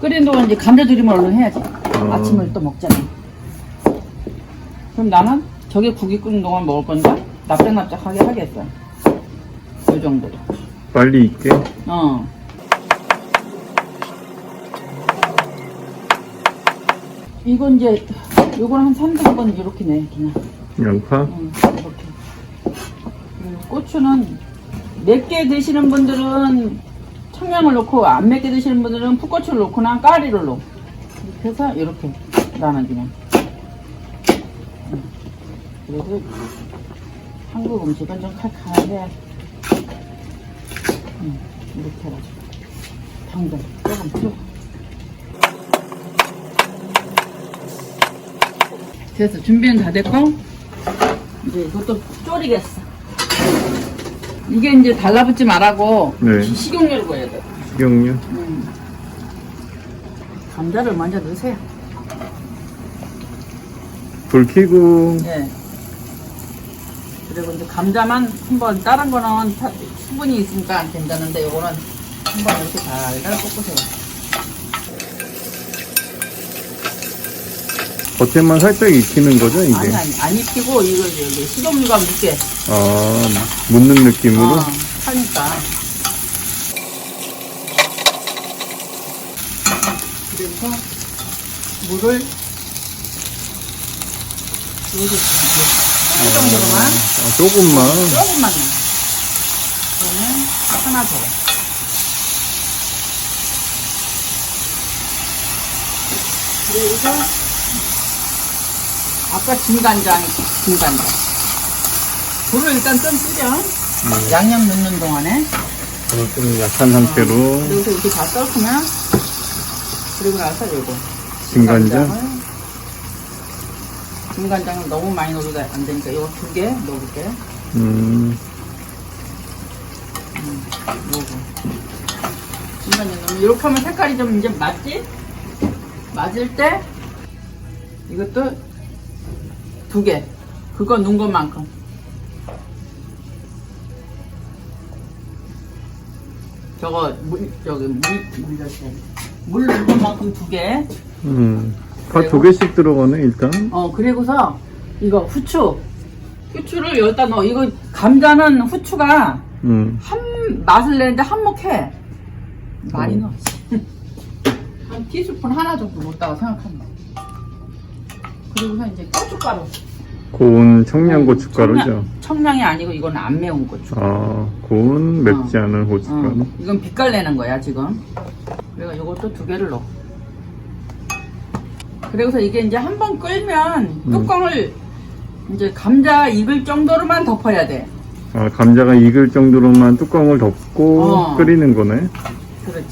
끓이는 동안 이제 감자 조림을 얼른 해야지. 어. 아침을 또 먹잖아. 그럼 나는 저게 국이 끓는 동안 먹을 건데 납작납작하게 하겠어. 이 정도로. 빨리 익게. 어. 이건 이제 요건 한 3, 4번 이렇게 내 그냥. 양파. 응, 이렇게. 그리고 고추는 맵게 드시는 분들은 청양을 넣고 안 맵게 드시는 분들은 풋고추를 넣거나 까리를 넣어. 이렇게 해서 이렇게. 응. 그래도 한국 음식은 좀 칼칼해. 응, 이렇게 해가지고. 당근 조금 줘. 됐어. 준비는 다 됐고, 이제 이것도 졸이겠어. 이게 이제 달라붙지 말라고 네. 식용유를 넣어야 돼. 식용유. 음. 감자를 먼저 넣으세요. 불 켜고. 예. 그리고 이제 감자만 한번 다른 거는 타- 수분이 있으니까 안 된다는데 요거는 한번 이렇게 달달 볶으세요. 겉에만 살짝 익히는 거죠, 이게? 아니 아니 안 익히고 이거 여기 식용유가 묻게 아, 묻는 느낌으로? 어, 하니까. 그래서 물을 이렇게 끓을 정도로만 아, 조금만. 조금만 넣어. 그러면 하나 더. 그리고 아까 진간장, 진간장. 불을 일단 좀 줄여. 양념 넣는 동안에. 어, 좀 약한 상태로. 그리고 이렇게 다 썰으면 그리고 나서 요거 진간장? 진간장을 너무 많이 넣어도 안 되니까 요거 두 개 넣어볼게 음, 요거 진간장 넣으면 이렇게 하면 색깔이 좀 이제 맞지? 맞을 때 이것도 두 개 그거 넣은 것만큼 저거 물 저기 물 물렸어 물 넣은 것만큼 두 개 음. 다 두 개씩 들어가네, 일단. 어 그리고서 이거 후추 후추를 여기다 넣어 이거 감자는 후추가 음. 한 맛을 내는데 한몫해 많이 어. 넣어 한 티스푼 하나 정도 넣었다고 돼 그리고서 이제 고춧가루 고운 청양 고춧가루죠. 청양, 청양이 아니고 이건 안 매운 고추 아, 고운 맵지 않은 고춧가루. 어, 이건 빛깔 내는 거야 지금 그리고 이것도 두 개를 넣어 그리고서 이게 이제 한 번 끓면 음. 뚜껑을 이제 감자 익을 정도로만 덮어야 돼 아, 감자가 익을 정도로만 뚜껑을 덮고 어. 끓이는 거네. 그렇지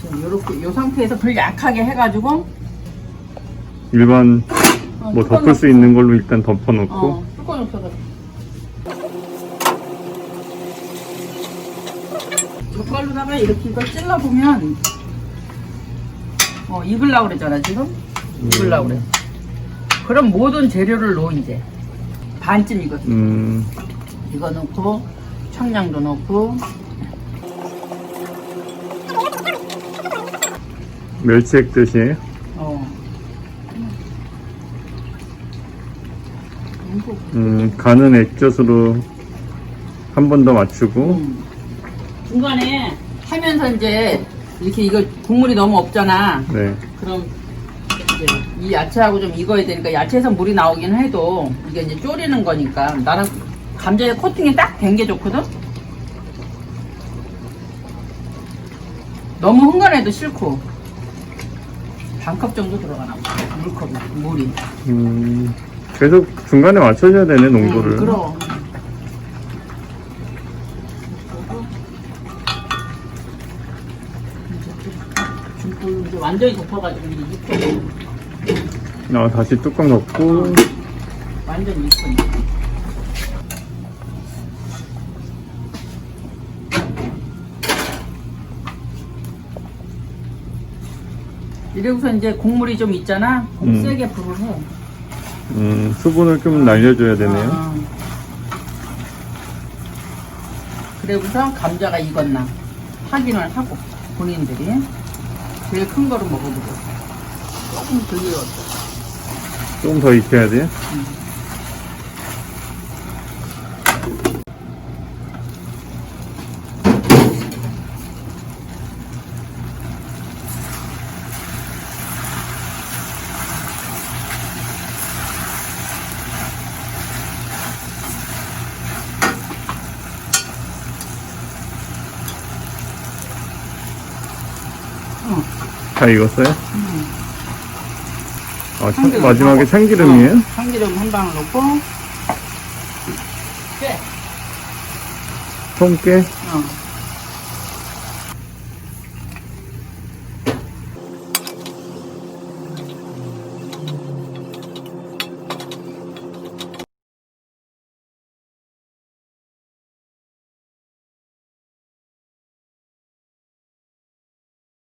지금 요렇게 요 상태에서 불 약하게 해가지고 일반 어, 뭐 덮을 수 없- 있는 걸로 일단 덮어놓고. 어, 뚜껑 없어가지고. 젓갈로다가 이렇게 이걸 찔러보면 어 익으려고 그랬잖아 지금? 익으려고 그래. 그럼 모든 재료를 넣어 이제. 반쯤 익었어 음, 이거 넣고 청량도 넣고. 멸치 액듯이 어 이거, 음, 간은 액젓으로 한 번 더 맞추고. 음. 중간에 하면서 이제 이렇게 이거 국물이 너무 없잖아. 네. 그럼 이제 이 야채하고 좀 익어야 되니까 야채에서 물이 나오긴 해도 이게 이제 졸이는 거니까 나는 감자에 코팅이 딱 된 게 좋거든? 너무 흥건해도 싫고 반 컵 정도 들어가나 봐. 물컵이 물이. 음, 계속 중간에 맞춰줘야 되네 농도를. 응, 그럼 이제 이제 완전히 덮어가지고 이제 익혀 아, 다시 뚜껑 덮고 완전 익혀 이러고서 이제 국물이 좀 있잖아. 음. 세게 불을 해. 음, 수분을 좀 날려줘야 되네요. 아. 그리고서 감자가 익었나 확인을 하고 본인들이 제일 큰 거로 먹어보고 조금 덜 익었어 조금 더 익혀야 돼요? 응. 다 익었어요? 아, 참, 마지막에. 참기름이에요? 어, 참기름 한 방울 넣고 깨 통깨? 어.